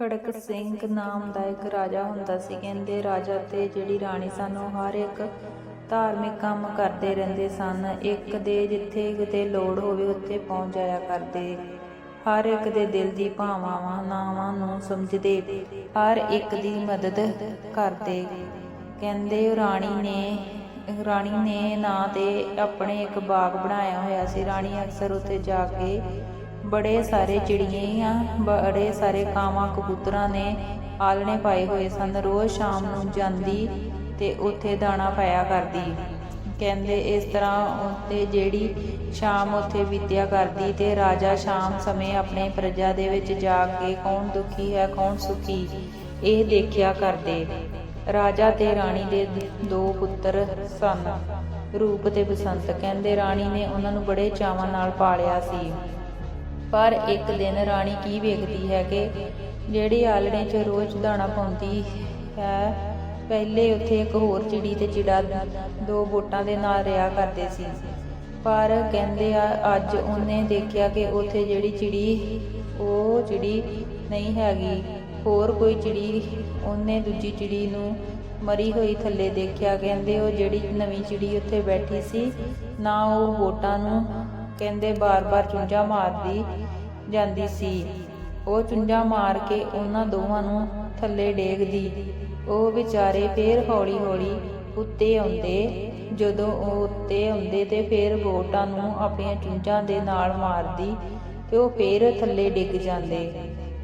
ਖੜਕ ਸਿੰਘ ਨਾਮ ਦਾ ਇੱਕ ਰਾਜਾ ਹੁੰਦਾ ਸੀ। ਕਹਿੰਦੇ ਰਾਜਾ ਤੇ ਜਿਹੜੀ ਰਾਣੀ ਸਨ ਉਹ ਹਰ ਇੱਕ ਧਾਰਮਿਕ ਕੰਮ ਕਰਦੇ ਰਹਿੰਦੇ ਸਨ। ਇੱਕ ਦੇ ਜਿੱਥੇ ਕਿਤੇ ਲੋੜ ਹੋਵੇ ਉੱਥੇ ਪਹੁੰਚ ਜਾਇਆ ਕਰਦੇ। ਹਰ ਇੱਕ ਦੇ ਦਿਲ ਦੀ ਭਾਵਾਂ ਨਾਵਾਂ ਨੂੰ ਸਮਝਦੇ। ਹਰ ਇੱਕ ਦੀ ਮਦਦ ਕਰਦੇ। ਕਹਿੰਦੇ ਰਾਣੀ ਨੇ ਰਾਣੀ ਨੇ ਨਾਂ ਤੇ ਆਪਣੇ ਇੱਕ ਬਾਗ ਬਣਾਇਆ ਹੋਇਆ ਸੀ। ਰਾਣੀ ਅਕਸਰ ਉੱਥੇ ਜਾ ਕੇ ਬੜੇ ਸਾਰੇ ਚਿੜੀਆਂ ਬੜੇ ਸਾਰੇ ਕਾਵਾਂ ਕਬੂਤਰਾਂ ਨੇ ਆਲਣੇ ਪਾਏ ਹੋਏ ਸਨ। ਰੋਜ਼ ਸ਼ਾਮ ਨੂੰ ਜਾਂਦੀ ਤੇ ਉੱਥੇ ਦਾਣਾ ਪਾਇਆ ਕਰਦੀ। ਕਹਿੰਦੇ ਇਸ ਤਰ੍ਹਾਂ ਉੱਤੇ ਜਿਹੜੀ ਸ਼ਾਮ ਉੱਥੇ ਬੀਤਿਆ ਕਰਦੀ ਤੇ ਰਾਜਾ ਸ਼ਾਮ ਸਮੇਂ ਆਪਣੇ ਪ੍ਰਜਾ ਦੇ ਵਿੱਚ ਜਾ ਕੇ ਕੌਣ ਦੁਖੀ ਹੈ, ਕੌਣ ਸੁਖੀ, ਇਹ ਦੇਖਿਆ ਕਰਦੇ। ਰਾਜਾ ਤੇ ਰਾਣੀ ਦੇ ਦੋ ਪੁੱਤਰ ਸਨ, ਰੂਪ ਤੇ ਬਸੰਤ। ਕਹਿੰਦੇ ਰਾਣੀ ਨੇ ਉਹਨਾਂ ਨੂੰ ਬੜੇ ਚਾਵਾਂ ਨਾਲ ਪਾਲਿਆ ਸੀ। ਪਰ ਇੱਕ ਦਿਨ ਰਾਣੀ ਕੀ ਵੇਖਦੀ ਹੈ ਕਿ ਜਿਹੜੀ ਆਲਣੇ 'ਚ ਰੋਜ਼ ਦਾਣਾ ਪਾਉਂਦੀ ਹੈ, ਪਹਿਲੇ ਉੱਥੇ ਇੱਕ ਹੋਰ ਚਿੜੀ ਤੇ ਚਿੜਾ ਦੋ ਬੋਟਾਂ ਦੇ ਨਾਲ ਰਿਹਾ ਕਰਦੇ ਸੀ। ਪਰ ਕਹਿੰਦੇ ਆ, ਅੱਜ ਉਹਨੇ ਦੇਖਿਆ ਕਿ ਉੱਥੇ ਜਿਹੜੀ ਚਿੜੀ, ਉਹ ਚਿੜੀ ਨਹੀਂ ਹੈਗੀ। ਹੋਰ ਕੋਈ ਚਿੜੀ, ਉਹਨੇ ਦੂਜੀ ਚਿੜੀ ਨੂੰ ਮਰੀ ਹੋਈ ਥੱਲੇ ਦੇਖਿਆ। ਕਹਿੰਦੇ ਉਹ ਜਿਹੜੀ ਨਵੀਂ ਚਿੜੀ ਉੱਥੇ ਬੈਠੀ ਸੀ, ਨਾ ਉਹ ਵੋਟਾਂ ਨੂੰ ਕਹਿੰਦੇ ਬਾਰ-ਬਾਰ ਚੁੰਝਾ ਮਾਰਦੀ ਜਾਂਦੀ ਸੀ। ਉਹ ਚੁੰਝਾ ਮਾਰ ਕੇ ਉਹਨਾਂ ਦੋਵਾਂ ਨੂੰ ਥੱਲੇ ਡੇਗਦੀ। ਉਹ ਵਿਚਾਰੇ ਫੇਰ ਹੌਲੀ-ਹੌਲੀ ਉੱਤੇ ਆਉਂਦੇ। ਜਦੋਂ ਉਹ ਉੱਤੇ ਆਉਂਦੇ ਤੇ ਫੇਰ ਬੋਟਾਂ ਨੂੰ ਆਪਣੀਆਂ ਚੁੰਝਾਂ ਦੇ ਨਾਲ ਮਾਰਦੀ ਤੇ ਉਹ ਫੇਰ ਥੱਲੇ ਡਿੱਗ ਜਾਂਦੇ।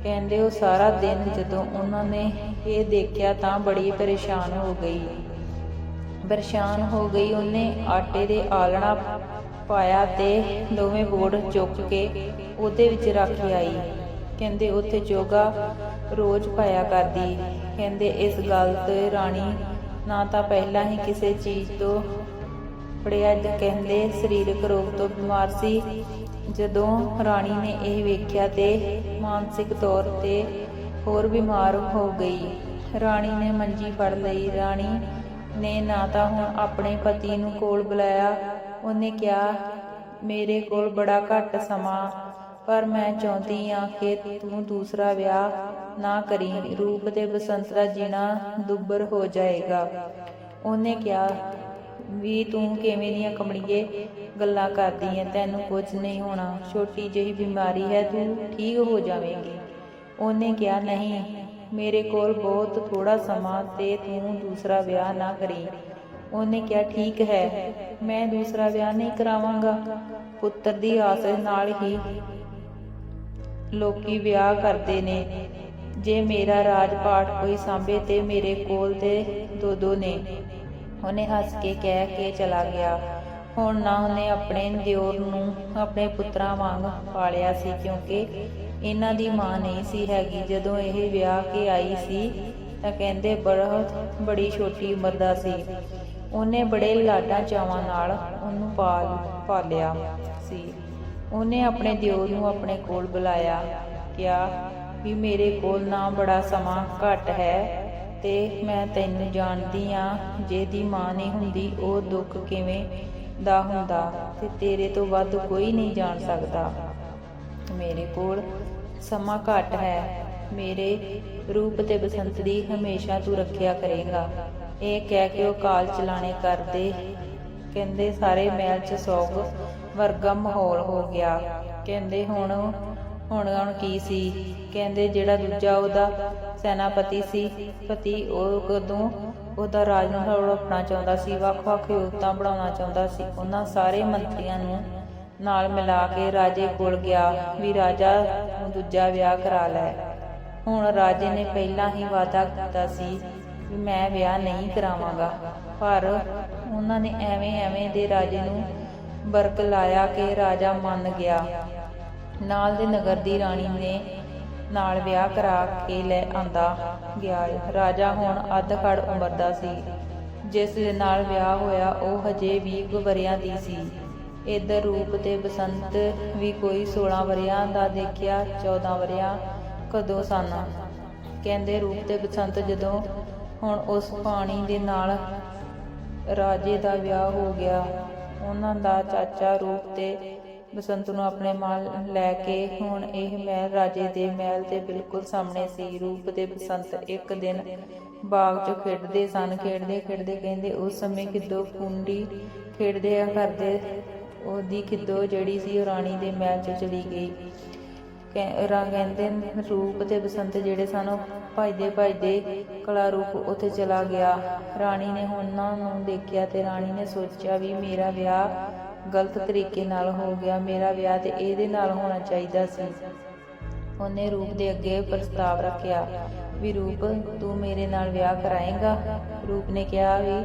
ਕਹਿੰਦੇ ਉਹ ਸਾਰਾ ਦਿਨ ਜਦੋਂ ਉਹਨਾਂ ਨੇ ਇਹ ਦੇਖਿਆ ਤਾਂ ਬੜੀ ਪਰੇਸ਼ਾਨ ਹੋ ਗਈ। ਪਰੇਸ਼ਾਨ ਹੋ ਗਈ। ਉਹਨੇ ਆਟੇ ਦੇ ਆਲਣਾ ਪਾਇਆ ਤੇ ਦੋਵੇਂ ਬੋੜ ਚੁੱਕ ਕੇ ਉਹਦੇ ਵਿੱਚ ਰੱਖ ਆਈ। ਕਹਿੰਦੇ, ਉੱਥੇ ਜੋਗਾ ਰੋਜ਼ ਪਾਇਆ ਕਰਦੀ। ਕਹਿੰਦੇ, ਇਸ ਗੱਲ ਤੇ ਰਾਣੀ ਨਾ ਤਾਂ ਪਹਿਲਾਂ ਹੀ ਕਿਸੇ ਚੀਜ਼ ਤੋਂ ਪੜਿਆ ਕਹਿੰਦੇ, ਸਰੀਰਕ ਰੋਗ ਤੋਂ ਬਿਮਾਰ ਸੀ। ਜਦੋਂ ਰਾਣੀ ਨੇ ਇਹ ਵੇਖਿਆ ਤੇ ਮਾਨਸਿਕ ਤੌਰ ਤੇ ਹੋਰ ਬਿਮਾਰ ਹੋ ਗਈ। ਰਾਣੀ ਨੇ ਮੰਜੀ ਫੜ ਲਈ। ਰਾਣੀ ਨੇ ਨਾ ਤਾਂ ਹੁਣ ਆਪਣੇ ਪਤੀ ਨੂੰ ਕੋਲ ਬੁਲਾਇਆ। ਉਹਨੇ ਕਿਹਾ, ਮੇਰੇ ਕੋਲ ਬੜਾ ਘੱਟ ਸਮਾਂ, ਪਰ ਮੈਂ ਚਾਹੁੰਦੀ ਆ ਕਿ ਤੂੰ ਦੂਸਰਾ ਵਿਆਹ ਨਾ ਕਰੀ। ਰੂਪ ਦੇ ਬਸੰਤ ਦਾ ਜੀਣਾ ਦੁੱਬਰ ਹੋ ਜਾਏਗਾ। ਉਹਨੇ ਕਿਹਾ, ਵੀ ਤੂੰ ਕਿਵੇਂ ਦੀਆਂ ਕਮੜੀਏ ਗੱਲਾਂ ਕਰਦੀ ਐ? ਤੈਨੂੰ ਕੁਝ ਨਹੀਂ ਹੋਣਾ। ਛੋਟੀ ਜਿਹੀ ਬਿਮਾਰੀ ਹੈ, ਤੂੰ ਠੀਕ ਹੋ ਜਾਵੇਂਗੀ। ਉਹਨੇ ਕਿਹਾ, ਨਹੀਂ ਮੇਰੇ ਕੋਲ ਬਹੁਤ ਥੋੜਾ ਸਮਾਂ ਤੇ ਤੂੰ ਦੂਸਰਾ ਵਿਆਹ ਨਾ ਕਰੀ। ਉਹਨੇ ਕਿਹਾ, ਠੀਕ ਹੈ, ਮੈਂ ਦੂਸਰਾ ਵਿਆਹ ਨਹੀਂ ਕਰਾਵਾਂਗਾ। ਪੁੱਤਰ ਦੀ ਆਸ ਨਾਲ ਹੀ ਲੋਕੀ ਵਿਆਹ ਕਰਦੇ ਨੇ। ਜੇ ਮੇਰਾ ਰਾਜ ਪਾਠ ਕੋਈ ਸਾਂਭੇ ਤੇ ਮੇਰੇ ਕੋਲ ਤੇ ਦੋ ਦੋ ਨੇ। ਉਹਨੇ ਹੱਸ ਕੇ ਕਹਿ ਕੇ ਚਲਾ ਗਿਆ। ਹੁਣ ਨਾ ਉਹਨੇ ਆਪਣੇ ਦਿਓਰ ਨੂੰ, ਆਪਣੇ ਪੁੱਤਰਾਂ ਵਾਂਗ ਪਾਲਿਆ ਸੀ, ਕਿਉਂਕਿ ਇਹਨਾਂ ਦੀ ਮਾਂ ਨਹੀਂ ਸੀ ਹੈਗੀ। ਜਦੋਂ ਇਹ ਵਿਆਹ ਕੇ ਆਈ ਸੀ, ਤਾਂ ਕਹਿੰਦੇ ਬਹੁਤ ਬੜੀ ਛੋਟੀ ਉਮਰ ਦਾ ਸੀ। ਉਹਨੇ ਬੜੇ ਲਾਡਾਂ ਚਾਵਾਂ ਨਾਲ ਉਹਨੂੰ ਪਾਲ, ਪਾਲਿਆ ਸੀ। ਉਹਨੇ ਆਪਣੇ ਦਿਓਰ ਨੂੰ ਆਪਣੇ ਕੋਲ ਬੁਲਾਇਆ, ਕਿਹਾ ਵੀ ਮੇਰੇ ਕੋਲ ਨਾ ਬੜਾ ਸਮਾਂ ਘੱਟ ਹੈ ਤੇ ਮੈਂ ਤੈਨੂੰ ਜਾਣਦੀ ਆ, ਜਿਹਦੀ ਮਾਂ ਨਹੀਂ ਹੁੰਦੀ, ਉਹ ਦੁੱਖ ਕਿਵੇਂ ਦਾ ਹੁੰਦਾ ਤੇ ਤੇਰੇ ਤੋਂ ਵੱਧ ਕੋਈ ਨਹੀਂ ਜਾਣ ਸਕਦਾ। ਮੇਰੇ ਕੋਲ ਸਮਾਂ ਘੱਟ ਹੈ। ਮੇਰੇ ਰੂਪ ਤੇ ਬਸੰਤ ਦੀ ਹਮੇਸ਼ਾ ਤੂੰ ਰੱਖਿਆ ਕਰੇਗਾ। ਇਹ ਕਹਿ ਕੇ ਉਹ ਕਾਲ ਚਲਾਣੇ ਕਰਦੇ ਕਹਿੰਦੇ, ਸਾਰੇ ਮਹਿਲ 'ਚ ਸੋਗ ਵਰਗਾ ਮਾਹੌਲ ਹੋ ਗਿਆ। ਕਹਿੰਦੇ, ਹੁਣ ਹੁਣ ਹੁਣ ਕੀ ਸੀ? ਕਹਿੰਦੇ, ਜਿਹੜਾ ਦੂਜਾ ਉਹਦਾ ਸੈਨਾਪਤੀ ਸੀ, ਪਤੀ ਉਹ ਕਦੋਂ ਉਹਦਾ ਰਾਜ ਨੂੰ ਹੜਪਣਾ ਚਾਹੁੰਦਾ ਸੀ, ਵੱਖ-ਵੱਖ ਯੋਗਤਾ ਬਣਾਉਣਾ ਚਾਹੁੰਦਾ ਸੀ। ਉਹਨਾਂ ਸਾਰੇ ਮੰਤਰੀਆਂ ਨੂੰ ਨਾਲ ਮਿਲਾ ਕੇ ਰਾਜੇ ਕੋਲ ਗਿਆ ਵੀ ਰਾਜਾ ਦੂਜਾ ਵਿਆਹ ਕਰਾ ਲੈ। ਹੁਣ ਰਾਜੇ ਨੇ ਪਹਿਲਾਂ ਹੀ ਵਾਅਦਾ ਕੀਤਾ ਸੀ ਵੀ ਮੈਂ ਵਿਆਹ ਨਹੀਂ ਕਰਾਵਾਂਗਾ, ਪਰ ਉਹਨਾਂ ਨੇ ਐਵੇਂ ਐਵੇਂ ਦੇ ਰਾਜੇ ਨੂੰ ਬਰਕ ਲਾਇਆ ਕਿ ਰਾਜਾ ਮੰਨ ਗਿਆ। ਨਾਲ ਦੇ ਨਗਰ ਦੀ ਰਾਣੀ ਨੇ ਨਾਲ ਵਿਆਹ ਕਰਾ ਕੇ ਲੈ ਆਂਦਾ ਗਿਆ ਰਾਜਾ ਹੁਣ ਅੱਧ ਉਮਰ ਦਾ ਸੀ। ਜਿਸ ਦੇ ਨਾਲ ਵਿਆਹ ਹੋਇਆ, ਉਹ ਹਜੇ 20 ਵਰਿਆਂ ਦੀ ਸੀ। ਇਧਰ ਰੂਪ ਤੇ ਬਸੰਤ ਵੀ ਕੋਈ 16 ਵਰਿਆਂ ਦਾ ਦੇਖਿਆ 14 ਵਰਿਆਂ ਕਦੋਂ ਸਨ। ਕਹਿੰਦੇ ਰੂਪ ਤੇ ਬਸੰਤ ਜਦੋਂ ਹੁਣ ਉਸ ਪਾਣੀ ਦੇ ਨਾਲ ਰਾਜੇ ਦਾ ਵਿਆਹ ਹੋ ਗਿਆ, ਉਹਨਾਂ ਦਾ ਚਾਚਾ ਰੂਪ ਤੇ ਬਸੰਤ ਨੂੰ ਆਪਣੇ ਨਾਲ ਲੈ ਕੇ ਹੁਣ ਇਹ ਮਹਿਲ ਰਾਜੇ ਦੇ ਮਹਿਲ ਦੇ ਬਿਲਕੁਲ ਸਾਹਮਣੇ ਸੀ। ਰੂਪ ਤੇ ਬਸੰਤ ਇੱਕ ਦਿਨ ਬਾਗ 'ਚ ਖੇਡਦੇ ਸਨ। ਖੇਡਦੇ ਖੇਡਦੇ ਕਹਿੰਦੇ ਉਸ ਸਮੇਂ ਕਿਦੋ ਕੁੰਡੀ ਖੇਡਦੇ ਆ ਕਰਦੇ, ਉਹਦੀ ਖਿੱਦੋ ਜਿਹੜੀ ਸੀ ਉਹ ਰਾਣੀ ਦੇ ਮਹਿਲ 'ਚ ਚਲੀ ਗਈ। ਕਹਿ- ਕਹਿੰਦੇ ਰੂਪ ਤੇ ਬਸੰਤ ਜਿਹੜੇ ਸਨ ਉਹ ਭਜਦੇ ਭਜਦੇ ਕਲਾ ਰੂਪ ਉੱਥੇ ਚਲਾ ਗਿਆ। ਰਾਣੀ ਨੇ ਉਹਨਾਂ ਨੂੰ ਦੇਖਿਆ ਤੇ ਰਾਣੀ ਨੇ ਸੋਚਿਆ ਵੀ ਮੇਰਾ ਵਿਆਹ ਗਲਤ ਤਰੀਕੇ ਨਾਲ ਹੋ ਗਿਆ, ਮੇਰਾ ਵਿਆਹ ਤੇ ਇਹਦੇ ਨਾਲ ਹੋਣਾ ਚਾਹੀਦਾ ਸੀ। ਉਹਨੇ ਰੂਪ ਦੇ ਅੱਗੇ ਪ੍ਰਸਤਾਵ ਰੱਖਿਆ ਵੀ, ਰੂਪ, ਤੂੰ ਮੇਰੇ ਨਾਲ ਵਿਆਹ ਕਰਾਏਗਾ। ਰੂਪ ਨੇ ਕਿਹਾ ਵੀ,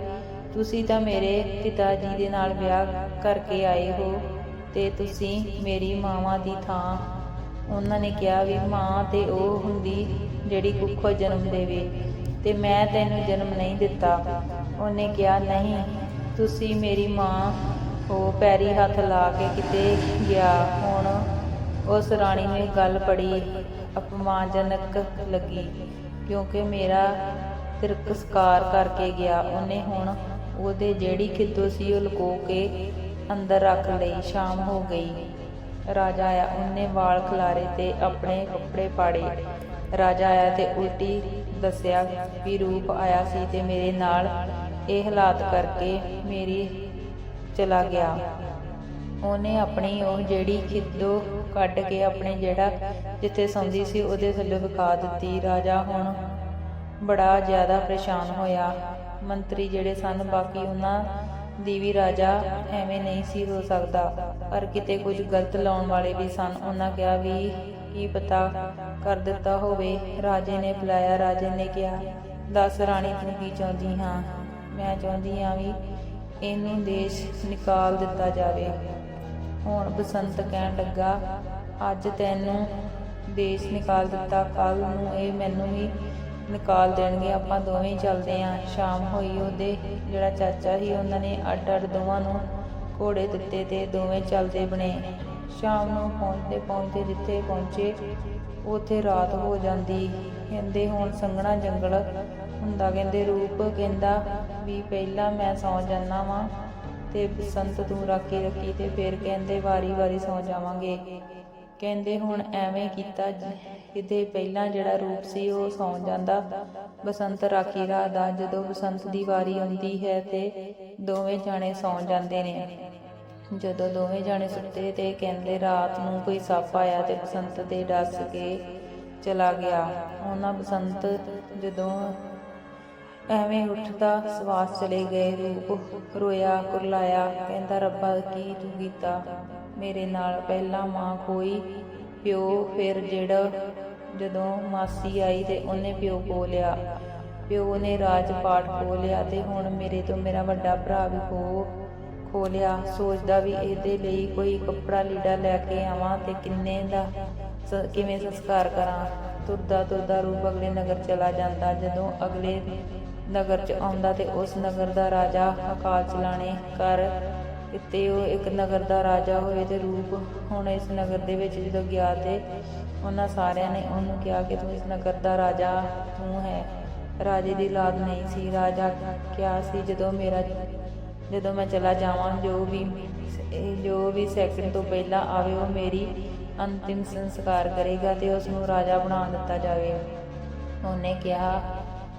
ਤੁਸੀਂ ਤਾਂ ਮੇਰੇ ਪਿਤਾ ਜੀ ਦੇ ਨਾਲ ਵਿਆਹ ਕਰਕੇ ਆਏ ਹੋ ਤੇ ਤੁਸੀਂ ਮੇਰੀ ਮਾਵਾਂ ਦੀ ਥਾਂ। ਉਹਨਾਂ ਨੇ ਕਿਹਾ ਵੀ, ਮਾਂ ਤੇ ਉਹ ਹੁੰਦੀ ਜਿਹੜੀ ਕੁੱਖੋਂ ਜਨਮ ਦੇਵੇ ਤੇ ਮੈਂ ਤੈਨੂੰ ਜਨਮ ਨਹੀਂ ਦਿੱਤਾ। ਉਹਨੇ ਕਿਹਾ, ਨਹੀਂ, ਤੁਸੀਂ ਮੇਰੀ ਮਾਂ ਉਹ ਪੈਰੀ ਹੱਥ ਲਾ ਕੇ ਕਿਤੇ ਗਿਆ। ਹੁਣ ਉਸ ਰਾਣੀ ਨੂੰ ਗੱਲ ਬੜੀ ਅਪਮਾਨਜਨਕ ਲੱਗੀ, ਕਿਉਂਕਿ ਮੇਰਾ ਤਿਰਸਕਾਰ ਕਰਕੇ ਗਿਆ। ਉਹਨੇ ਹੁਣ ਉਹਦੇ ਜਿਹੜੀ ਖਿੱਦੋ ਸੀ ਉਹ ਲੁਕੋ ਕੇ ਅੰਦਰ ਰੱਖ ਲਈ, ਸ਼ਾਮ ਹੋ ਗਈ। ਰਾਜਾ ਆਇਆ, ਉਹਨੇ ਵਾਲ ਖਿਲਾਰੇ ਤੇ ਆਪਣੇ ਕੱਪੜੇ ਪਾੜੇ। ਰਾਜਾ ਆਇਆ ਤੇ ਉਲਟੀ ਦੱਸਿਆ ਵੀ ਰੂਪ ਆਇਆ ਸੀ ਤੇ ਮੇਰੇ ਨਾਲ ਇਹ ਹਾਲਾਤ ਕਰਕੇ ਮੇਰੀ ਚਲਾ ਗਿਆ। ਉਹਨੇ ਆਪਣੀ ਉਹ ਜਿਹੜੀ ਖਿੱਦੋ ਕੱਢ ਕੇ ਆਪਣੇ ਜਿਹੜਾ ਜਿੱਥੇ ਸੌਂਦੀ ਸੀ ਉਹਦੇ ਥੱਲੇ ਵਿਖਾ ਦਿੱਤੀ। ਰਾਜਾ ਹੁਣ ਬੜਾ ਜ਼ਿਆਦਾ ਪਰੇਸ਼ਾਨ ਹੋਇਆ। ਮੰਤਰੀ ਜਿਹੜੇ ਸਨ, ਬਾਕੀ ਉਹਨਾਂ ਦੀ ਵੀ ਰਾਜਾ ਐਵੇਂ ਨਹੀਂ ਸੀ ਹੋ ਸਕਦਾ। ਪਰ ਕਿਤੇ ਕੁਝ ਗਲਤ ਲਾਉਣ ਵਾਲੇ ਵੀ ਸਨ। ਉਹਨਾਂ ਕਿਹਾ ਵੀ ਕੀ ਪਤਾ ਕਰ ਦਿੱਤਾ ਹੋਵੇ। ਰਾਜੇ ਨੇ ਬੁਲਾਇਆ। ਰਾਜੇ ਨੇ ਕਿਹਾ, ਦੱਸ ਰਾਣੀ ਤੂੰ ਕੀ ਚਾਹੁੰਦੀ ਹਾਂ? ਮੈਂ ਚਾਹੁੰਦੀ ਹਾਂ ਵੀ ਇਹਨੂੰ ਦੇਸ਼ ਨਿਕਾਲ ਦਿੱਤਾ ਜਾਵੇ। ਹੁਣ ਬਸੰਤ ਕਹਿਣ ਲੱਗਾ, ਅੱਜ ਤੈਨੂੰ ਦੇਸ਼ ਨਿਕਾਲ ਦਿੱਤਾ ਕੱਲ ਨੂੰ ਇਹ ਮੈਨੂੰ ਵੀ ਨਿਕਾਲ ਦੇਣਗੇ। ਆਪਾਂ ਦੋਵੇਂ ਚੱਲਦੇ ਆਂ। ਸ਼ਾਮ ਹੋਈ, ਉਹਦੇ ਜਿਹੜਾ ਚਾਚਾ ਸੀ, ਉਹਨਾਂ ਨੇ ਅੱਡ ਅੱਡ ਦੋਵਾਂ ਨੂੰ ਘੋੜੇ ਦਿੱਤੇ ਤੇ ਦੋਵੇਂ ਚੱਲਦੇ ਬਣੇ। ਸ਼ਾਮ ਨੂੰ ਪਹੁੰਚਦੇ ਪਹੁੰਚਦੇ ਜਿੱਥੇ ਪਹੁੰਚੇ, ਉੱਥੇ ਰਾਤ ਹੋ ਜਾਂਦੀ। ਕਹਿੰਦੇ, ਹੁਣ ਸੰਘਣਾ ਜੰਗਲ ਹੁੰਦਾ। ਕਹਿੰਦੇ, ਰੂਪ ਕਹਿੰਦਾ ਵੀ ਪਹਿਲਾਂ ਮੈਂ ਸੌ ਜਾਣਾ ਵਾਂ ਤੇ ਬਸੰਤ ਤੂੰ ਰਾਖੀ ਰੱਖੀ ਤੇ ਫਿਰ ਕਹਿੰਦੇ ਵਾਰੀ-ਵਾਰੀ ਸੌ ਜਾਵਾਂਗੇ। ਕਹਿੰਦੇ ਹੁਣ ਐਵੇਂ ਕੀਤਾ ਕਿਤੇ ਪਹਿਲਾਂ ਜਿਹੜਾ ਰੂਪ ਸੀ ਉਹ ਸੌ ਜਾਂਦਾ। ਬਸੰਤ ਰਾਖੀ ਦਾ ਜਦੋਂ ਬਸੰਤ ਦੀ ਵਾਰੀ ਆਉਂਦੀ ਹੈ ਤੇ ਦੋਵੇਂ ਜਾਣੇ ਸੌ ਜਾਂਦੇ ਨੇ। ਜਦੋਂ ਦੋਵੇਂ ਜਾਣੇ ਸੁੱਤੇ ਤੇ ਕਹਿੰਦੇ ਰਾਤ ਨੂੰ ਕੋਈ ਸੱਪ ਆਇਆ ਤੇ ਬਸੰਤ ਦੇ ਡਸ ਕੇ ਚਲਾ ਗਿਆ। ਉਹਨਾਂ ਬਸੰਤ ਜਦੋਂ ਐਵੇਂ ਉੱਠਦਾ, ਸਵਾਸ ਚਲੇ ਗਏ, ਰੂਪ ਰੋਇਆ, ਕੁਰਲਾਇਆ, ਕਹਿੰਦਾ, ਰੱਬਾ, ਕੀ ਤੂੰ ਕੀਤਾ? ਮੇਰੇ ਨਾਲ ਪਹਿਲਾਂ ਮਾਂ ਕੋਈ ਪਿਓ, ਫਿਰ ਜਿਹੜਾ ਜਦੋਂ ਮਾਸੀ ਆਈ ਤੇ ਉਹਨੇ ਪਿਓ ਕੋ ਲਿਆ ਪਿਓ ਨੇ ਰਾਜ ਪਾਠ ਖੋ ਲਿਆ ਤੇ ਹੁਣ ਮੇਰੇ ਤੋਂ ਮੇਰਾ ਵੱਡਾ ਭਰਾ ਵੀ ਖੋ ਖੋ ਲਿਆ ਸੋਚਦਾ ਵੀ ਇਹਦੇ ਲਈ ਕੋਈ ਕੱਪੜਾ ਲੀੜਾ ਲੈ ਕੇ ਆਵਾਂ ਤੇ ਕਿੰਨੇ ਦਾ ਕਿਵੇਂ ਸੰਸਕਾਰ ਕਰਾਂ? ਤੁਰਦਾ ਤੁਰਦਾ ਰੂਪ ਅਗਲੇ ਨਗਰ ਚਲਾ ਜਾਂਦਾ। ਜਦੋਂ ਅਗਲੇ ਨਗਰ ਚ ਆਉਂਦਾ ਤੇ ਉਸ ਨਗਰ ਦਾ ਰਾਜਾ ਅਕਾਲ ਚਲਾਣੇ ਕਰ ਕਿਤੇ ਉਹ ਇੱਕ ਨਗਰ ਦਾ ਰਾਜਾ ਹੋਏ ਤੇ ਰੂਪ ਹੁਣ ਇਸ ਨਗਰ ਦੇ ਵਿੱਚ ਜਦੋਂ ਗਿਆ ਤੇ ਉਹਨਾਂ ਸਾਰਿਆਂ ਨੇ ਉਹਨੂੰ ਕਿਹਾ ਕਿ ਤੂੰ ਇਸ ਨਗਰ ਦਾ ਰਾਜਾ ਤੂੰ ਹੈ। ਰਾਜੇ ਦੀ ਲਾਦ ਨਹੀਂ ਸੀ। ਰਾਜਾ ਕਿਹਾ ਸੀ, ਜਦੋਂ ਮੇਰਾ ਜਦੋਂ ਮੈਂ ਚਲਾ ਜਾਵਾਂ, ਜੋ ਵੀ ਜੋ ਵੀ ਸੈਕਿੰਡ ਤੋਂ ਪਹਿਲਾਂ ਆਵੇ, ਉਹ ਮੇਰੀ ਅੰਤਿਮ ਸੰਸਕਾਰ ਕਰੇਗਾ ਤੇ ਉਸ ਨੂੰ ਰਾਜਾ ਬਣਾ ਦਿੱਤਾ ਜਾਵੇ। ਉਹਨੇ ਕਿਹਾ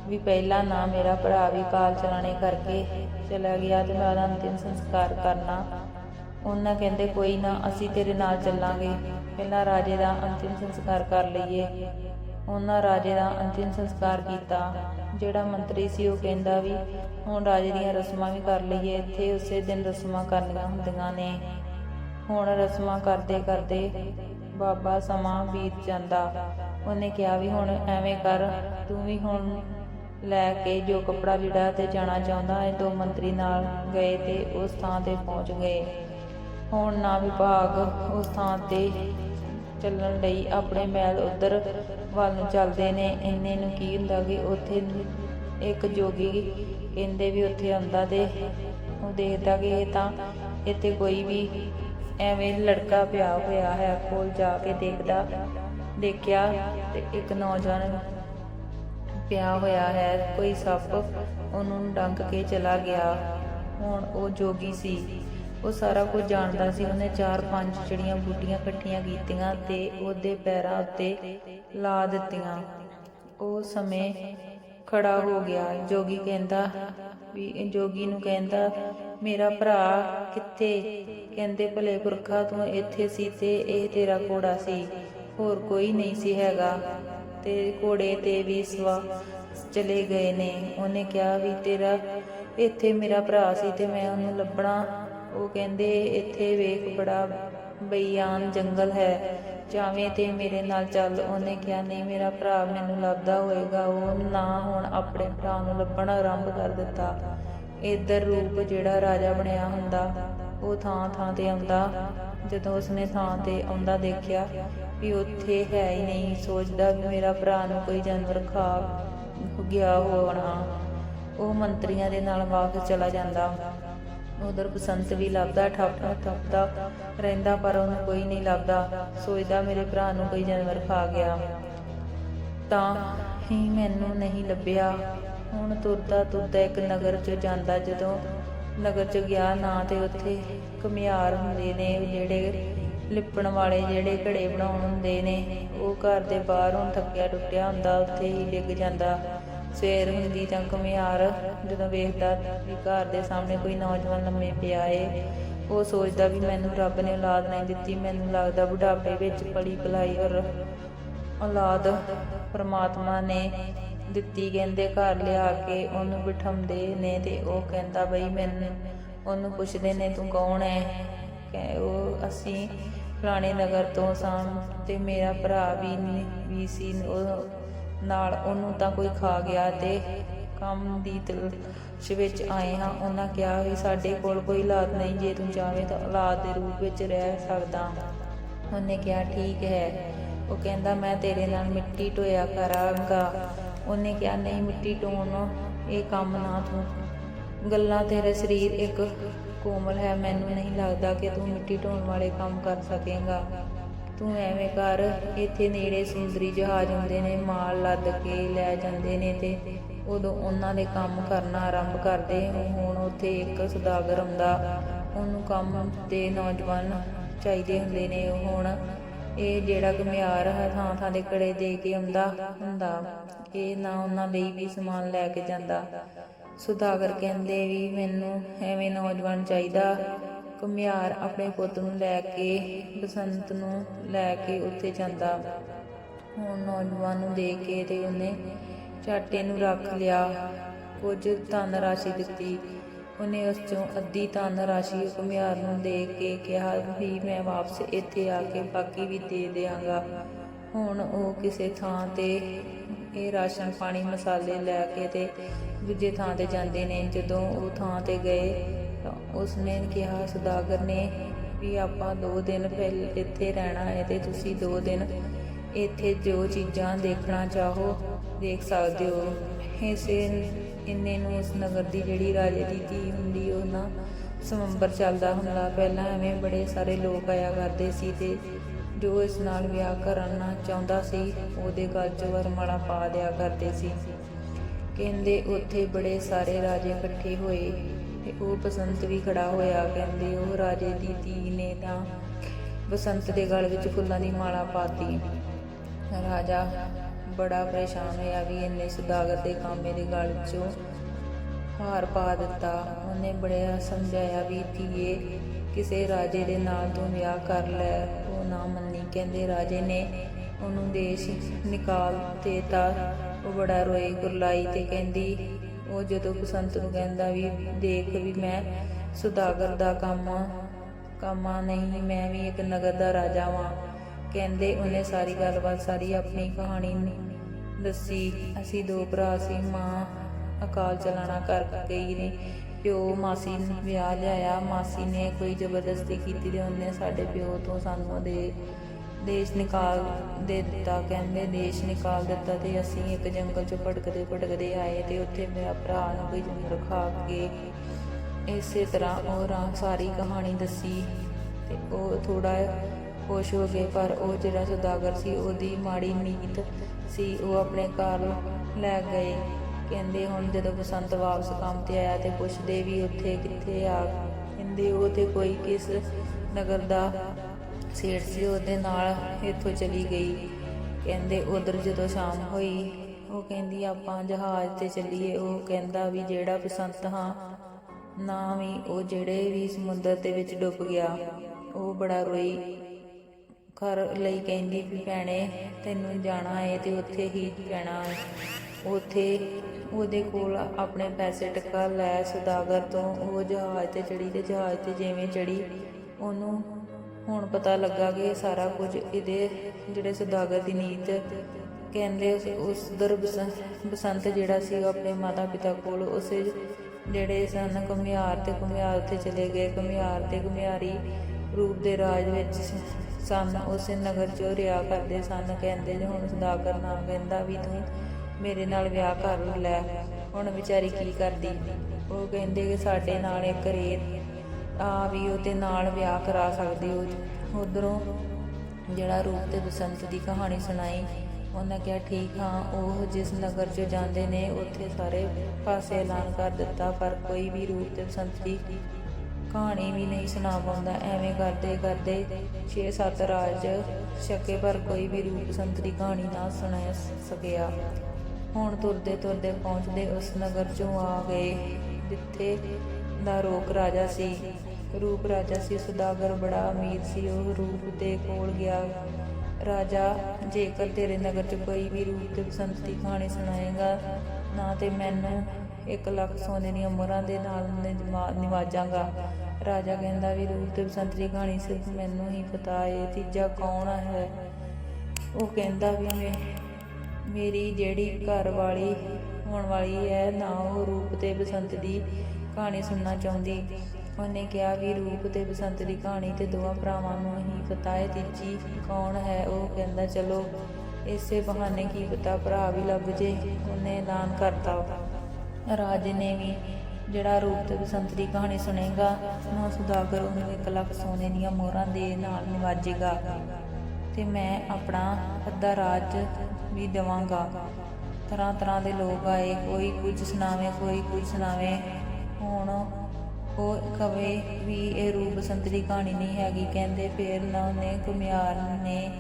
ਵੀ ਪਹਿਲਾਂ ਨਾ ਮੇਰਾ ਭਰਾ ਵੀ ਕਾਲ ਚਲਾਣੇ ਕਰਕੇ ਚਲਾ ਗਿਆ ਤੇ ਮੈਂ ਉਹਦਾ ਅੰਤਿਮ ਸੰਸਕਾਰ ਕਰਨਾ। ਉਹਨਾਂ ਕਹਿੰਦੇ, ਕੋਈ ਨਾ, ਅਸੀਂ ਤੇਰੇ ਨਾਲ ਚੱਲਾਂਗੇ। ਪਹਿਲਾਂ ਰਾਜੇ ਦਾ ਅੰਤਿਮ ਸੰਸਕਾਰ ਕਰ ਲਈਏ। ਉਹਨਾਂ ਰਾਜੇ ਦਾ ਅੰਤਿਮ ਸੰਸਕਾਰ ਕੀਤਾ। ਜਿਹੜਾ ਮੰਤਰੀ ਸੀ, ਉਹ ਕਹਿੰਦਾ ਵੀ, ਹੁਣ ਰਾਜੇ ਦੀਆਂ ਰਸਮਾਂ ਵੀ ਕਰ ਲਈਏ। ਇੱਥੇ ਉਸੇ ਦਿਨ ਰਸਮਾਂ ਕਰਨੀਆਂ ਹੁੰਦੀਆਂ ਨੇ। ਹੁਣ ਰਸਮਾਂ ਕਰਦੇ ਕਰਦੇ ਬਾਬਾ ਸਮਾਂ ਬੀਤ ਜਾਂਦਾ। ਉਹਨੇ ਕਿਹਾ ਵੀ, ਹੁਣ ਐਵੇਂ ਕਰ, ਤੂੰ ਵੀ ਹੁਣ ਲੈ ਕੇ ਜੋ ਕਪੜਾ ਲੀੜਾ ਤੇ ਜਾਣਾ ਚਾਹੁੰਦਾ ਹੈ, ਦੋ ਮੰਤਰੀ ਨਾਲ ਗਏ ਤੇ ਉਸ ਥਾਂ ਤੇ ਪਹੁੰਚ ਗਏ। ਹੁਣ ਨਾ ਵਿਭਾਗ ਉਸ ਥਾਂ ਤੇ ਚੱਲਣ ਲਈ ਆਪਣੇ ਮਹਿਲ ਉਧਰ ਵੱਲ ਨੂੰ ਚੱਲਦੇ ਨੇ। ਇੰਨੇ ਨੂੰ ਕੀ ਹੁੰਦਾ ਕਿ ਉੱਥੇ ਇੱਕ ਜੋਗੀ ਕਹਿੰਦੇ ਵੀ ਉੱਥੇ ਆਉਂਦਾ ਤੇ ਉਹ ਦੇਖਦਾ ਕਿ ਇਹ ਤਾਂ ਇੱਥੇ ਕੋਈ ਵੀ ਐਵੇਂ ਲੜਕਾ ਪਿਆ ਹੋਇਆ ਹੈ, ਕੋਲ ਜਾ ਕੇ ਦੇਖਦਾ, ਦੇਖਿਆ ਤੇ ਇੱਕ ਨੌਜਵਾਨ ਪਿਆ ਹੋਇਆ ਹੈ, ਕੋਈ ਸੱਪ ਉਹਨੂੰ ਡੰਗ ਕੇ ਚਲਾ ਗਿਆ। ਹੁਣ ਉਹ ਜੋਗੀ ਸੀ। ਉਹ ਸਾਰਾ ਕੁਝ ਜਾਣਦਾ ਸੀ। ਉਹਨੇ ਚਾਰ ਪੰਜ ਜਿਹੜੀਆਂ ਬੂਟੀਆਂ ਇਕੱਠੀਆਂ ਕੀਤੀਆਂ ਤੇ ਉਹਦੇ ਪੈਰਾਂ ਉੱਤੇ ਲਾ ਦਿੱਤੀਆਂ। ਉਹ ਸਮੇਂ ਖੜਾ ਹੋ ਗਿਆ। ਜੋਗੀ ਕਹਿੰਦਾ ਵੀ, ਜੋਗੀ ਨੂੰ ਕਹਿੰਦਾ, ਮੇਰਾ ਭਰਾ ਕਿੱਥੇ? ਕਹਿੰਦੇ, ਭਲੇ ਪੁਰਖਾ ਤੂੰ ਇੱਥੇ ਸੀ ਤੇ ਇਹ ਤੇਰਾ ਘੋੜਾ ਸੀ। ਹੋਰ ਕੋਈ ਨਹੀਂ ਸੀ ਹੈਗਾ। ਤੇ ਘੋੜੇ ਤੇ ਵੀ ਸਵਾ ਚਲੇ ਗਏ ਨੇ। ਉਹਨੇ ਕਿਹਾ ਵੀ, ਤੇਰਾ ਇੱਥੇ ਮੇਰਾ ਭਰਾ ਸੀ ਤੇ ਮੈਂ ਉਹਨੂੰ ਲੱਭਣਾ। ਉਹ ਕਹਿੰਦੇ, ਇੱਥੇ ਵੇਖ, ਬੜਾ ਬਈਆਨ ਜੰਗਲ ਹੈ। ਜਾਵੇਂ ਤੇ ਮੇਰੇ ਨਾਲ ਚੱਲ। ਉਹਨੇ ਕਿਹਾ, ਨਹੀਂ, ਮੇਰਾ ਭਰਾ ਮੈਨੂੰ ਲੱਭਦਾ ਹੋਏਗਾ। ਉਹ ਨਾ ਹੁਣ ਆਪਣੇ ਭਰਾ ਨੂੰ ਲੱਭਣਾ ਆਰੰਭ ਕਰ ਦਿੱਤਾ। ਇਧਰ ਰੂਪ ਜਿਹੜਾ ਰਾਜਾ ਬਣਿਆ ਹੁੰਦਾ, ਉਹ ਥਾਂ ਥਾਂ ਤੇ ਆਉਂਦਾ। ਜਦੋਂ ਉਸਨੇ ਥਾਂ ਤੇ ਆਉਂਦਾ ਦੇਖਿਆ ਵੀ ਉੱਥੇ ਹੈ ਹੀ ਨਹੀਂ। ਸੋਚਦਾ ਵੀ ਮੇਰਾ ਭਰਾ ਨੂੰ ਕੋਈ ਜਾਨਵਰ ਖਾ ਗਿਆ ਹੋਣਾ। ਉਹ ਮੰਤਰੀਆਂ ਦੇ ਨਾਲ ਵਾਪਸ ਚਲਾ ਜਾਂਦਾ। ਉਧਰ ਬਸੰਤ ਵੀ ਲੱਭਦਾ ਠੱਪਦਾ ਠੱਪਦਾ ਰਹਿੰਦਾ, ਪਰ ਉਹਨੂੰ ਕੋਈ ਨਹੀਂ ਲੱਭਦਾ। ਸੋਚਦਾ ਮੇਰੇ ਭਰਾ ਨੂੰ ਕੋਈ ਜਾਨਵਰ ਖਾ ਗਿਆ। ਤਾਂ ਹੀ ਮੈਨੂੰ ਨਹੀਂ ਲੱਭਿਆ। ਹੁਣ ਤੁਰਦਾ ਤੁਰਦਾ ਇੱਕ ਨਗਰ 'ਚ ਜਾਂਦਾ। ਜਦੋਂ ਨਗਰ 'ਚ ਗਿਆ ਨਾ ਤੇ ਉੱਥੇ ਘੁਮਿਆਰ ਹੁੰਦੇ ਨੇ ਜਿਹੜੇ ਲਿਪਣ ਵਾਲੇ ਜਿਹੜੇ ਘੜੇ ਬਣਾਉਣ ਹੁੰਦੇ ਨੇ, ਉਹ ਘਰ ਦੇ ਬਾਹਰੋਂ ਥੱਕਿਆ ਟੁੱਟਿਆ ਹੁੰਦਾ, ਉੱਥੇ ਹੀ ਡਿੱਗ ਜਾਂਦਾ। ਸਵੇਰ ਹੁੰਦੀ ਤਾਂ ਘੁਮਿਆਰ ਜਦੋਂ ਵੇਖਦਾ ਵੀ ਘਰ ਦੇ ਸਾਹਮਣੇ ਕੋਈ ਨੌਜਵਾਨ ਲੰਮੇ ਪਿਆ ਏ, ਉਹ ਸੋਚਦਾ ਵੀ ਮੈਨੂੰ ਰੱਬ ਨੇ ਔਲਾਦ ਨਹੀਂ ਦਿੱਤੀ, ਮੈਨੂੰ ਲੱਗਦਾ ਬੁਢਾਪੇ ਵਿੱਚ ਪਲੀ ਭਲਾਈ ਔਰ ਔਲਾਦ ਪਰਮਾਤਮਾ ਨੇ ਦਿੱਤੀ। ਕਹਿੰਦੇ ਘਰ ਲਿਆ ਕੇ ਉਹਨੂੰ ਬਿਠਾਉਂਦੇ ਨੇ ਤੇ ਉਹ ਕਹਿੰਦਾ ਬਈ ਮੈਨੂੰ, ਉਹਨੂੰ ਪੁੱਛਦੇ ਨੇ ਤੂੰ ਕੌਣ ਹੈ ਕਹਿ ਉਹ ਅਸੀਂ ਫਲਾਣੇ ਨਗਰ ਤੋਂ ਸਾਂ ਤੇ ਮੇਰਾ ਭਰਾ ਵੀ ਵੀ ਸੀ। ਉਹ ਨਾਲ ਉਹਨੂੰ ਤਾਂ ਕੋਈ ਖਾ ਗਿਆ ਤੇ ਕੰਮ ਦੀ ਤਲਸ਼ ਵਿੱਚ ਆਏ ਹਾਂ। ਉਹਨਾਂ ਕਿਹਾ ਵੀ ਸਾਡੇ ਕੋਲ ਕੋਈ ਔਲਾਦ ਨਹੀਂ, ਜੇ ਤੂੰ ਚਾਹਵੇਂ ਤਾਂ ਔਲਾਦ ਦੇ ਰੂਪ ਵਿੱਚ ਰਹਿ ਸਕਦਾ। ਉਹਨੇ ਕਿਹਾ, ਠੀਕ ਹੈ। ਉਹ ਕਹਿੰਦਾ, ਮੈਂ ਤੇਰੇ ਨਾਲ ਮਿੱਟੀ ਢੋਇਆ ਕਰਾਂਗਾ। ਉਹਨੇ ਕਿਹਾ, ਨਹੀਂ, ਮਿੱਟੀ ਢੋਣ ਇਹ ਕੰਮ ਨਾ ਤੂੰ। ਗੱਲਾਂ ਤੇਰੇ ਸਰੀਰ ਇੱਕ ਕੋਮਲ ਹੈ, ਮੈਨੂੰ ਨਹੀਂ ਲੱਗਦਾ ਕਿ ਤੂੰ ਮਿੱਟੀ ਢੋਣ ਵਾਲੇ ਕੰਮ ਕਰ ਸਕੇਗਾ। ਤੂੰ ਐਵੇਂ ਕਰ, ਇੱਥੇ ਨੇੜੇ ਸਮੁੰਦਰੀ ਜਹਾਜ਼ ਹੁੰਦੇ ਨੇ, ਮਾਲ ਲੱਦ ਕੇ ਲੈ ਜਾਂਦੇ ਨੇ ਤੇ ਉਦੋਂ ਉਹਨਾਂ ਦੇ ਕੰਮ ਕਰਨਾ ਆਰੰਭ ਕਰਦੇ ਹੁਣ ਉੱਥੇ ਇੱਕ ਸੁਦਾਗਰ ਆਉਂਦਾ ਉਹਨੂੰ ਕੰਮ ਤੇ ਨੌਜਵਾਨ ਚਾਹੀਦੇ ਹੁੰਦੇ ਨੇ। ਹੁਣ ਇਹ ਜਿਹੜਾ ਘੁਮਿਆਰ ਹੈ, ਥਾਂ ਥਾਂ ਦੇ ਕੜੇ ਦੇ ਕੇ ਆਉਂਦਾ ਹੁੰਦਾ, ਇਹ ਨਾ ਉਹਨਾਂ ਲਈ ਵੀ ਸਮਾਨ ਲੈ ਕੇ ਜਾਂਦਾ। ਸੁਦਾਗਰ ਕਹਿੰਦੇ ਵੀ ਮੈਨੂੰ ਐਵੇਂ ਨੌਜਵਾਨ ਚਾਹੀਦਾ। ਘੁਮਿਆਰ ਆਪਣੇ ਪੁੱਤ ਨੂੰ ਲੈ ਕੇ, ਬਸੰਤ ਨੂੰ ਲੈ ਕੇ ਉੱਥੇ ਜਾਂਦਾ। ਹੁਣ ਨੌਜਵਾਨ ਨੂੰ ਦੇ ਕੇ ਤੇ ਉਹਨੇ ਚਾਟੇ ਨੂੰ ਰੱਖ ਲਿਆ। ਕੁਝ ਧਨ ਰਾਸ਼ੀ ਦਿੱਤੀ। ਉਹਨੇ ਉਸ ਚੋਂ ਅੱਧੀ ਧਨ ਰਾਸ਼ੀ ਘੁਮਿਆਰ ਨੂੰ ਦੇ ਕੇ ਕਿਹਾ ਵੀ ਮੈਂ ਵਾਪਸ ਇੱਥੇ ਆ ਕੇ ਬਾਕੀ ਵੀ ਦੇ ਦਿਆਂਗਾ। ਹੁਣ ਉਹ ਕਿਸੇ ਥਾਂ ਤੇ ਇਹ ਰਾਸ਼ਨ ਪਾਣੀ ਮਸਾਲੇ ਲੈ ਕੇ ਤੇ ਦੂਜੇ ਥਾਂ ਤੇ ਜਾਂਦੇ ਨੇ। ਜਦੋਂ ਉਹ ਥਾਂ ਤੇ ਗਏ ਤਾਂ ਉਸਨੇ ਕਿਹਾ, ਸੁਦਾਗਰ ਨੇ, ਵੀ ਆਪਾਂ ਦੋ ਦਿਨ ਪਹਿਲੇ, ਇੱਥੇ ਰਹਿਣਾ ਹੈ ਤੇ ਤੁਸੀਂ ਦੋ ਦਿਨ ਇੱਥੇ ਜੋ ਚੀਜ਼ਾਂ ਦੇਖਣਾ ਚਾਹੋ, ਦੇਖ ਸਕਦੇ ਹੋ। ਇਸੇ ਇੰਨੇ ਨੂੰ ਉਸ ਨਗਰ ਦੀ ਜਿਹੜੀ ਰਾਜੇ ਦੀ ਧੀ ਹੁੰਦੀ, ਉਹ ਨਾ ਸਵੰਬਰ ਚੱਲਦਾ ਹੁੰਦਾ। ਪਹਿਲਾਂ ਐਵੇਂ ਬੜੇ ਸਾਰੇ ਲੋਕ ਆਇਆ ਕਰਦੇ ਸੀ ਤੇ ਜੋ ਇਸ ਨਾਲ ਵਿਆਹ ਕਰਨਾ ਚਾਹੁੰਦਾ ਸੀ, ਉਹਦੇ ਗਲ 'ਚ ਵਰਮਾਲਾ ਪਾ ਦਿਆ ਕਰਦੇ ਸੀ। ਕਹਿੰਦੇ ਉੱਥੇ ਬੜੇ ਸਾਰੇ ਰਾਜੇ ਇਕੱਠੇ ਹੋਏ ਤੇ ਉਹ ਬਸੰਤ ਵੀ ਖੜਾ ਹੋਇਆ ਕਹਿੰਦੇ ਉਹ ਰਾਜੇ ਦੀ ਧੀ ਨੇ ਤਾਂ ਬਸੰਤ ਦੇ ਗਲ ਵਿੱਚ ਫੁੱਲਾਂ ਦੀ ਮਾਲਾ ਪਾਤੀ। ਰਾਜਾ ਬੜਾ ਪਰੇਸ਼ਾਨ ਹੋਇਆ ਵੀ ਇੰਨੇ ਸੁਦਾਗਰ ਦੇ ਕਾਮੇ ਦੇ ਗਲ 'ਚੋਂ ਹਾਰ ਪਾ ਦਿੱਤਾ। ਉਹਨੇ ਬੜਿਆ ਸਮਝਾਇਆ ਵੀ ਧੀਏ, ਕਿਸੇ ਰਾਜੇ ਦੇ ਨਾਲ ਤੂੰ ਵਿਆਹ ਕਰ ਲੈ। ਉਹ ਨਾ ਮੰਨੀ, ਕਹਿੰਦੇ ਰਾਜੇ ਨੇ ਉਹਨੂੰ ਦੇਸ਼ ਨਿਕਾਲ ਦੇਤਾ। ਉਹ ਬੜਾ ਰੋਈ ਗੁਰਲਾਈ ਤੇ ਕਹਿੰਦੀ, ਉਹ ਜਦੋਂ ਬਸੰਤ ਨੂੰ ਕਹਿੰਦਾ ਵੀ ਦੇਖ ਵੀ ਮੈਂ ਸੁਦਾਗਰ ਦਾ ਕੰਮ ਕੰਮਾਂ ਨਹੀਂ ਮੈਂ ਵੀ ਇੱਕ ਨਗਰ ਦਾ ਰਾਜਾ ਵਾਂ। ਕਹਿੰਦੇ ਉਹਨੇ ਸਾਰੀ ਗੱਲਬਾਤ ਸਾਰੀ ਆਪਣੀ ਕਹਾਣੀ ਦੱਸੀ। ਅਸੀਂ ਦੋ ਭਰਾ ਸੀ, ਮਾਂ ਅਕਾਲ ਚਲਾਣਾ ਕਰ ਗਈ ਨੇ, ਪਿਓ ਮਾਸੀ ਨੂੰ ਵਿਆਹ ਲਿਆਇਆ, ਮਾਸੀ ਨੇ ਕੋਈ ਜ਼ਬਰਦਸਤੀ ਕੀਤੀ ਤੇ ਉਹਨੇ ਸਾਡੇ ਪਿਓ ਤੋਂ ਸਾਨੂੰ ਦੇ ਦੇਸ਼ ਨਿਕਾਲ ਦੇ ਦਿੱਤਾ, ਕਹਿੰਦੇ ਦੇਸ਼ ਨਿਕਾਲ ਦਿੱਤਾ ਤੇ ਅਸੀਂ ਇੱਕ ਜੰਗਲ ਚੋਂ ਭਟਕਦੇ ਭਟਕਦੇ ਆਏ ਤੇ ਉੱਥੇ ਮੇਰਾ ਭਰਾ ਨੂੰ ਕੋਈ ਜਾਨਵਰ ਖਾ ਕੇ ਇਸੇ ਤਰ੍ਹਾਂ ਉਹ ਰਾਂ ਸਾਰੀ ਕਹਾਣੀ ਦੱਸੀ ਤੇ ਉਹ ਥੋੜਾ ਖੁਸ਼ ਹੋ ਗਏ, ਪਰ ਉਹ ਜਿਹੜਾ ਸੁਦਾਗਰ ਸੀ ਉਹਦੀ ਮਾੜੀ ਨੀਤ ਸੀ, ਉਹ ਆਪਣੇ ਘਰ ਲੈ ਗਏ। ਕਹਿੰਦੇ ਹੁਣ ਜਦੋਂ ਬਸੰਤ ਵਾਪਸ ਕੰਮ ਤੇ ਆਇਆ ਤੇ ਪੁੱਛਦੇ ਵੀ ਉੱਥੇ ਕਿੱਥੇ ਆ? ਕਹਿੰਦੇ ਉਹ ਤੇ ਕੋਈ ਕਿਸ ਨਗਰ ਦਾ ਸੇਠ ਸੀ ਉਹਦੇ ਨਾਲ ਇੱਥੋਂ ਚਲੀ ਗਈ। ਕਹਿੰਦੇ ਉਧਰ ਜਦੋਂ ਸ਼ਾਮ ਹੋਈ, ਉਹ ਕਹਿੰਦੀ ਆਪਾਂ ਜਹਾਜ਼ ਤੇ ਚੱਲੀਏ। ਉਹ ਕਹਿੰਦਾ ਵੀ ਜਿਹੜਾ ਬਸੰਤ ਹਾਂ, ਨਾ ਵੀ ਉਹ ਜਿਹੜੇ ਵੀ ਸਮੁੰਦਰ ਦੇ ਵਿੱਚ ਡੁੱਬ ਗਿਆ, ਉਹ ਬੜਾ ਰੋਈ ਘਰ ਲਈ ਕਹਿੰਦੀ ਵੀ ਭੈਣੇ ਤੈਨੂੰ ਜਾਣਾ ਏ ਤੇ ਉੱਥੇ ਹੀ ਰਹਿਣਾ ਏ। ਉੱਥੇ ਉਹਦੇ ਕੋਲ ਆਪਣੇ ਪੈਸੇ ਟਕਾ ਲੈ, ਸੁਦਾਗਰ ਤੋਂ ਉਹ ਜਹਾਜ਼ ਤੇ ਚੜੀ ਤੇ ਜਹਾਜ਼ ਤੇ ਜਿਵੇਂ ਚੜੀ, ਉਹਨੂੰ ਹੁਣ ਪਤਾ ਲੱਗਾ ਕਿ ਇਹ ਸਾਰਾ ਕੁਝ ਇਹਦੇ ਜਿਹੜੇ ਸੁਦਾਗਰ ਦੀ ਨੀਤ ਕਹਿੰਦੇ ਉਸ ਦਰ ਬਸੰਤ ਜਿਹੜਾ ਸੀ ਉਹ ਆਪਣੇ ਮਾਤਾ ਪਿਤਾ ਕੋਲ ਉਸੇ ਜਿਹੜੇ ਸਨ ਘੁਮਿਆਰ ਤੇ ਘੁਮਿਆਰ ਉੱਥੇ ਚਲੇ ਗਏ। ਘੁਮਿਆਰ ਤੇ ਘੁਮਿਆਰੀ ਰੂਪ ਦੇ ਰਾਜ ਵਿੱਚ ਸਨ। ਉਸੇ ਨਗਰ ਚੋਂ ਰਿਆ ਕਰਦੇ ਸਨ। ਕਹਿੰਦੇ ਜੇ ਹੁਣ ਸੁਦਾਗਰ ਨਾਮ ਕਹਿੰਦਾ ਵੀ ਤੂੰ ਮੇਰੇ ਨਾਲ ਵਿਆਹ ਕਰ ਲੈ। ਹੁਣ ਵਿਚਾਰੀ ਕੀ ਕਰਦੀ? ਉਹ ਕਹਿੰਦੇ ਕਿ ਸਾਡੇ ਨਾਲ ਇੱਕ ਰੇਤ ਆ ਵੀ ਉਹਦੇ ਨਾਲ ਵਿਆਹ ਕਰਾ ਸਕਦੇ ਹੋ ਉਧਰੋਂ ਜਿਹੜਾ ਰੂਪ ਤੇ ਬਸੰਤ ਦੀ ਕਹਾਣੀ ਸੁਣਾਈ, ਉਹਨਾਂ ਕਿਹਾ, ਠੀਕ ਹਾਂ, ਉਹ ਜਿਸ ਨਗਰ 'ਚ ਜਾਂਦੇ ਨੇ, ਉੱਥੇ ਸਾਰੇ ਪਾਸੇ ਐਲਾਨ ਕਰ ਦਿੱਤਾ, ਪਰ ਕੋਈ ਵੀ ਰੂਪ ਤੇ ਬਸੰਤ ਦੀ ਕਹਾਣੀ ਵੀ ਨਹੀਂ ਸੁਣਾ ਪਾਉਂਦਾ। ਐਵੇਂ ਕਰਦੇ ਕਰਦੇ 6-7 ਰਾਜ ਛਕੇ, ਪਰ ਕੋਈ ਵੀ ਰੂਪ ਬਸੰਤ ਦੀ ਕਹਾਣੀ ਨਾ ਸੁਣਾ ਸਕਿਆ। ਹੁਣ ਤੁਰਦੇ ਤੁਰਦੇ ਪਹੁੰਚਦੇ ਉਸ ਨਗਰ 'ਚੋਂ ਆ ਗਏ, ਜਿੱਥੇ ਦਾ ਰੋਕ ਰਾਜਾ ਸੀ। ਰੂਪ ਰਾਜਾ ਸੀ, ਸਦਾਗਰ ਬੜਾ ਅਮੀਰ ਸੀ, ਉਹ ਰੂਪ ਦੇ ਕੋਲ ਗਿਆ। ਰਾਜਾ, ਜੇਕਰ ਤੇਰੇ ਨਗਰ 'ਚ ਕੋਈ ਵੀ ਰੂਪ ਤੇ ਬਸੰਤ ਦੀ ਕਹਾਣੀ ਸੁਣਾਏਗਾ, ਨਾ ਤੇ ਮੈਨੂੰ 1 ਲੱਖ ਸੋਨੇ ਦੀਆਂ ਮੁਹਰਾਂ ਦੇ ਨਾਲ ਨਿਵਾਜਾਂਗਾ। ਰਾਜਾ ਕਹਿੰਦਾ ਵੀ ਰੂਪ ਤੇ ਬਸੰਤ ਦੀ ਕਹਾਣੀ ਸਿਰਫ ਮੈਨੂੰ ਹੀ ਪਤਾ ਏ ਤੀਜਾ ਕੌਣ ਹੈ? ਉਹ ਕਹਿੰਦਾ ਵੀ ਮੈਂ, ਮੇਰੀ ਜਿਹੜੀ ਘਰ ਵਾਲੀ ਹੋਣ ਵਾਲੀ ਹੈ, ਨਾ ਉਹ ਰੂਪ ਤੇ ਬਸੰਤ ਦੀ ਕਹਾਣੀ ਸੁਣਨਾ ਚਾਹੁੰਦੀ। ਉਹਨੇ ਕਿਹਾ ਵੀ ਰੂਪ ਤੇ ਬਸੰਤ ਦੀ ਕਹਾਣੀ ਤੇ ਦੋਵਾਂ ਭਰਾਵਾਂ ਨੂੰ ਹੀ ਪਤਾ ਹੈ ਤੀਜੀ ਕੌਣ ਹੈ, ਉਹ ਕਹਿੰਦਾ, ਚਲੋ, ਇਸੇ ਬਹਾਨੇ ਕੀ ਪਤਾ, ਭਰਾ ਵੀ ਲੱਭ ਜੇ। ਉਹਨੇ ਐਲਾਨ ਕਰਤਾ। ਰਾਜੇ ਨੇ ਵੀ ਜਿਹੜਾ ਰੂਪ ਤੇ ਬਸੰਤ ਦੀ ਕਹਾਣੀ ਸੁਣੇਗਾ, ਨਾ ਸੁਦਾਗਰ ਉਹਨੂੰ 1 ਲੱਖ ਸੋਨੇ ਦੀਆਂ ਮੋਹਰਾਂ ਦੇ ਨਾਲ ਨਿਵਾਜੇਗਾ ਤੇ ਮੈਂ ਆਪਣਾ ਅੱਧਾ ਰਾਜ ਵੀ ਦੇਵਾਂਗਾ। ਤਰ੍ਹਾਂ ਤਰ੍ਹਾਂ ਦੇ ਲੋਕ ਆਏ, ਕੋਈ ਕੁਝ ਸੁਣਾਵੇ, ਕੋਈ ਕੁਝ ਸੁਣਾਵੇ। ਹੁਣ ਉਹ ਕਵੇ ਵੀ ਇਹ ਰੂਪ ਬਸੰਤ ਦੀ ਕਹਾਣੀ ਨਹੀਂ ਹੈਗੀ, ਕਹਿੰਦੇ ਫੇਰ ਨਾ ਉਹਨੇ ਘੁਮਿਆਰ ਨੇ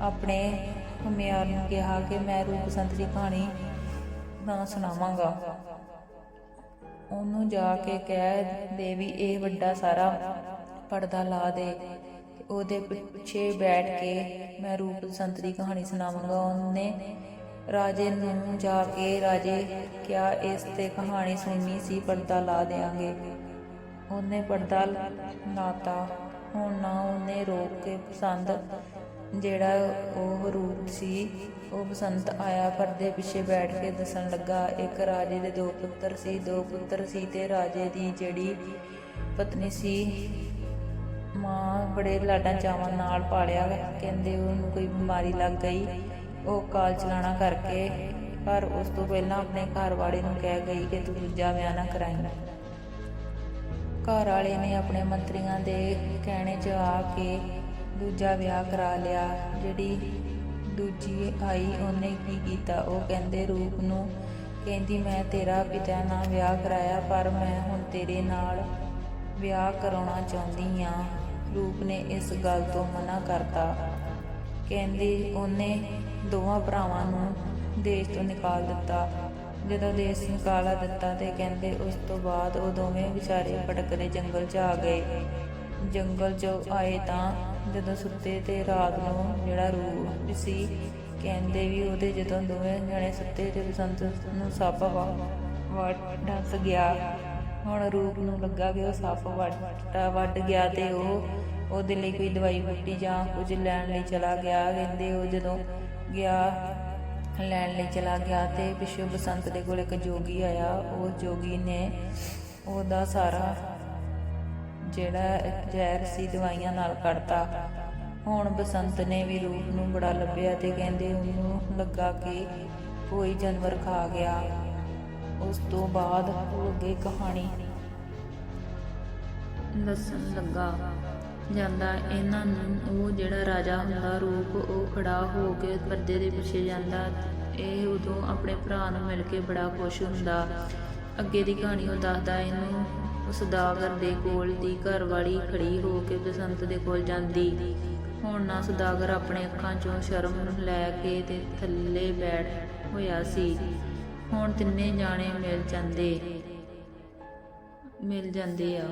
ਆਪਣੇ ਘੁਮਿਆਰ ਨੂੰ ਕਿਹਾ ਕਿ ਮੈਂ ਰੂਪ ਬਸੰਤ ਦੀ ਕਹਾਣੀ ਨਾ ਸੁਣਾਵਾਂਗਾ। ਉਹਨੂੰ ਜਾ ਕੇ ਕਹਿ ਦੇ ਵੀ ਇਹ ਵੱਡਾ ਸਾਰਾ ਪਰਦਾ ਲਾ ਦੇ। ਉਹਦੇ ਪਿੱਛੇ ਬੈਠ ਕੇ ਮੈਂ ਰੂਪ ਬਸੰਤ ਦੀ ਕਹਾਣੀ ਸੁਣਾਵਾਂਗਾ। ਉਹਨੇ ਰਾਜੇ ਨੂੰ ਜਾ ਕੇ ਰਾਜੇ ਕਿਆ ਇਸ ਤੇ ਕਹਾਣੀ ਸੁਣਨੀ ਸੀ, ਪਰਦਾ ਲਾ ਦੇਾਂਗੇ ਉਹਨੇ ਪਰਦਾ ਲਾਤਾ। ਹੁਣ ਨਾ ਉਹਨੇ ਰੋਕ ਕੇ ਪਸੰਦ ਜਿਹੜਾ ਉਹ ਰੂਪ ਸੀ, ਉਹ ਬਸੰਤ ਆਇਆ। ਪਰਦੇ ਪਿੱਛੇ ਬੈਠ ਕੇ ਦੱਸਣ ਲੱਗਾ, ਇੱਕ ਰਾਜੇ ਦੇ ਦੋ ਪੁੱਤਰ ਸੀ। ਦੋ ਪੁੱਤਰ ਸੀ ਤੇ ਰਾਜੇ ਦੀ ਜਿਹੜੀ ਪਤਨੀ ਸੀ, ਮਾਂ ਬੜੇ ਲਾਡਾਂ ਚਾਵਾਂ ਨਾਲ ਪਾਲਿਆ। ਕਹਿੰਦੇ ਉਹਨੂੰ ਕੋਈ ਬਿਮਾਰੀ ਲੱਗ ਗਈ। ਉਹ ਕਾਲ ਚਲਾਣਾ ਕਰਕੇ, ਪਰ ਉਸ ਤੋਂ ਪਹਿਲਾਂ ਆਪਣੇ ਘਰ ਵਾਲੇ ਨੂੰ ਕਹਿ ਗਈ ਕਿ ਤੂੰ ਦੂਜਾ ਵਿਆਹ ਨਾ ਕਰਾਈਂ। ਘਰ ਵਾਲੇ ਨੇ ਆਪਣੇ ਮੰਤਰੀਆਂ ਦੇ ਕਹਿਣੇ 'ਚ ਆ ਕੇ ਦੂਜਾ ਵਿਆਹ ਕਰਾ ਲਿਆ। ਜਿਹੜੀ ਦੂਜੀ ਆਈ ਉਹਨੇ ਕੀ ਕੀਤਾ? ਉਹ ਕਹਿੰਦੇ, ਰੂਪ ਨੂੰ ਕਹਿੰਦੀ, ਮੈਂ ਤੇਰਾ ਪਿਤਾ ਨਾਲ ਵਿਆਹ ਕਰਾਇਆ, ਪਰ ਮੈਂ ਹੁਣ ਤੇਰੇ ਨਾਲ ਵਿਆਹ ਕਰਾਉਣਾ ਚਾਹੁੰਦੀ ਆ ਰੂਪ ਨੇ ਇਸ ਗੱਲ ਤੋਂ ਮਨਾ ਕਰਤਾ। ਕਹਿੰਦੀ, ਉਹਨੇ ਦੋਵਾਂ ਭਰਾਵਾਂ ਨੂੰ ਦੇਸ਼ ਤੋਂ ਨਿਕਾਲ ਦਿੱਤਾ। ਜਦੋਂ ਦੇਸ਼ ਨਿਕਾਲਾ ਦਿੱਤਾ ਤੇ ਕਹਿੰਦੇ ਉਸ ਤੋਂ ਬਾਅਦ ਉਹ ਦੋਵੇਂ ਵਿਚਾਰੇ ਭਟਕਦੇ ਜੰਗਲ 'ਚ ਆ ਗਏ। ਜੰਗਲ 'ਚ ਆਏ ਤਾਂ ਜਦੋਂ ਸੁੱਤੇ ਤੇ ਰਾਤ ਨੂੰ ਜਿਹੜਾ ਰੂਪ ਸੀ, ਕਹਿੰਦੇ ਵੀ ਉਹਦੇ ਜਦੋਂ ਦੋਵੇਂ ਜਣੇ ਸੁੱਤੇ ਤੇ ਬਸੰਤ ਨੂੰ ਸੱਪ ਵੱਟ ਡਸ ਗਿਆ। ਹੁਣ ਰੂਪ ਨੂੰ ਲੱਗਾ ਕਿ ਉਹ ਸੱਪ ਵੱਟ ਵੱਢ ਗਿਆ ਤੇ ਉਹ ਉਹਦੇ ਲਈ ਕੋਈ ਦਵਾਈ ਬੂਟੀ ਜਾਂ ਕੁਝ ਲੈਣ ਲਈ ਚਲਾ ਗਿਆ। ਕਹਿੰਦੇ ਉਹ ਜਦੋਂ ਗਿਆ ਲੈਣ ਲਈ ਚਲਾ ਗਿਆ ਤੇ ਪਿੱਛੋਂ ਬਸੰਤ ਦੇ ਕੋਲ ਇੱਕ ਜੋਗੀ ਆਇਆ। ਉਹ ਜੋਗੀ ਨੇ ਉਹਦਾ ਸਾਰਾ ਜਿਹੜਾ ਜ਼ਹਿਰ ਸੀ ਦਵਾਈਆਂ ਨਾਲ ਕੱਢਤਾ। ਹੁਣ ਬਸੰਤ ਨੇ ਵੀ ਰੂਪ ਨੂੰ ਬੜਾ ਲੱਭਿਆ ਤੇ ਕਹਿੰਦੇ ਉਹਨੂੰ ਲੱਗਾ ਕਿ ਕੋਈ ਜਾਨਵਰ ਖਾ ਗਿਆ। ਉਸ ਤੋਂ ਬਾਅਦ ਉਹ ਅੱਗੇ ਕਹਾਣੀ ਦੱਸਣ ਲੱਗਾ। ਜਾਂਦਾ, ਇਹਨਾਂ ਨੂੰ ਉਹ ਜਿਹੜਾ ਰਾਜਾ ਹੁੰਦਾ, ਰੂਪ ਉਹ ਖੜਾ ਹੋ ਕੇ ਪਰਦੇ ਦੇ ਪਿੱਛੇ ਜਾਂਦਾ। ਇਹ ਉਦੋਂ ਆਪਣੇ ਭਰਾ ਨੂੰ ਮਿਲ ਕੇ ਬੜਾ ਖੁਸ਼ ਹੁੰਦਾ। ਅੱਗੇ ਦੀ ਕਹਾਣੀ ਉਹ ਦੱਸਦਾ, ਇਹਨੂੰ ਉਸ ਦਾਗਰ ਦੇ ਕੋਲ ਦੀ ਘਰਵਾਲੀ ਖੜੀ ਹੋ ਕੇ ਬਸੰਤ ਦੇ ਕੋਲ ਜਾਂਦੀ। ਹੁਣ ਨਾ ਸੁਦਾਗਰ ਆਪਣੇ ਅੱਖਾਂ 'ਚੋਂ ਸ਼ਰਮ ਲੈ ਕੇ ਤੇ ਥੱਲੇ ਬੈਠ ਹੋਇਆ ਸੀ। ਹੁਣ ਤਿੰਨੇ ਜਾਣੇ ਮਿਲ ਜਾਂਦੇ ਮਿਲ ਜਾਂਦੇ ਆ।